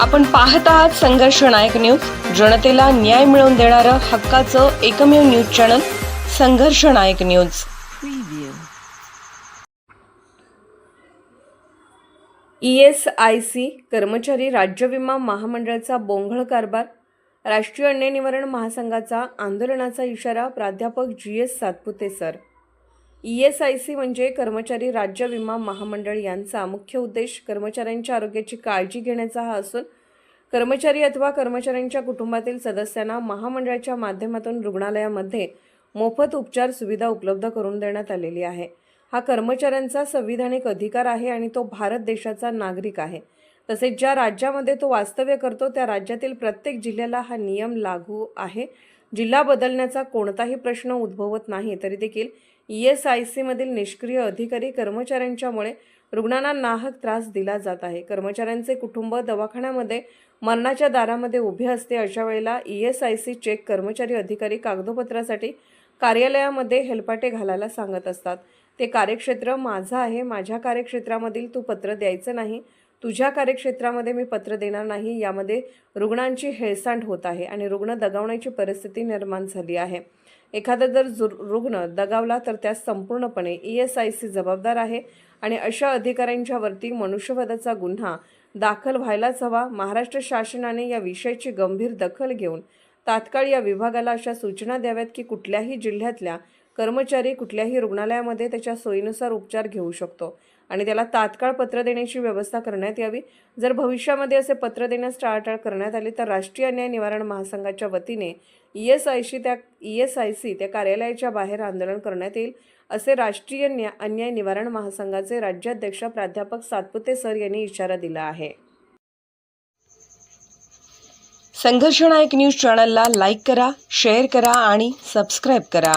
आपण पाहत आहात संघर्ष नायक न्यूज. जनतेला न्याय मिळवून देणारं हक्काचं एकमेव news channel Sangharsh Nayak news. E S I C कर्मचारी राज्य विमा महामंडळाचा बोंघळ कारभार राष्ट्रीय अन्य निवारण महासंघाचा आंदोलनाचा इशारा प्राध्यापक G S Satpute sir. E S I C म्हणजे कर्मचारी राज्य विमा महामंडळ यांचा मुख्य उद्देश कर्मचाऱ्यांच्या आरोग्याची काळजी घेण्याचा हा असून कर्मचारी अथवा कर्मचाऱ्यांच्या कुटुंबातील सदस्यांना महामंडळाच्या माध्यमातून रुग्णालयामध्ये मोफत उपचार सुविधा उपलब्ध करून देण्यात आलेली आहे. हा कर्मचाऱ्यांचा संविधानिक अधिकार आहे आणि तो भारत देशाचा नागरिक आहे. तसेच ज्या राज्यामध्ये तो वास्तव्य करतो त्या राज्यातील प्रत्येक जिल्ह्याला हा नियम लागू आहे. जिल्हा बदलण्याचा कोणताही प्रश्न उद्भवत नाही तरी देखील ई एस आय सीमधील निष्क्रिय अधिकारी कर्मचाऱ्यांच्यामुळे रुग्णांना नाहक त्रास दिला जात आहे. कर्मचाऱ्यांचे कुटुंब दवाखान्यामध्ये मरणाच्या दारामध्ये उभे असते. अशा वेळेला E S I C check कर्मचारी अधिकारी कागदोपत्रासाठी कार्यालयामध्ये हेलपाटे घालायला सांगत असतात. ते कार्यक्षेत्र माझं आहे. माझ्या कार्यक्षेत्रामधील तू पत्र द्यायचं नाही. तुझ्या कार्यक्षेत्रामध्ये मी पत्र देणार नाही यामध्ये रुग्णांची हेळसांड होत आहे आणि रुग्ण दगावण्याची परिस्थिती निर्माण झाली आहे. एखादा जर जु रुग्ण दगावला तर त्यास संपूर्णपणे ई एस आय सी जबाबदार आहे आणि अशा अधिकाऱ्यांच्यावरती मनुष्यवधाचा गुन्हा दाखल व्हायलाच हवा. महाराष्ट्र शासनाने या विषयाची गंभीर दखल घेऊन तात्काळ या विभागाला अशा सूचना द्याव्यात की कुठल्याही जिल्ह्यातल्या कर्मचारी कुठल्याही रुग्णालयामध्ये त्याच्या सोयीनुसार उपचार घेऊ शकतो. आणि त्याला तात्काळ पत्र देण्याची व्यवस्था करण्यात यावी. जर भविष्यामध्ये असे पत्र देण्यास टाळाटाळ करण्यात आली तर राष्ट्रीय अन्याय निवारण महासंघाच्या वतीने ई एस आय सी त्या ई एस आय सी त्या कार्यालयाच्या बाहेर आंदोलन करण्यात येईल. असे राष्ट्रीय न्या अन्याय निवारण महासंघाचे राज्याध्यक्ष प्राध्यापक सातपुते सर यांनी इशारा दिला आहे. संघर्षनायक न्यूज चॅनलला लाईक करा शेअर करा आणि सबस्क्राईब करा.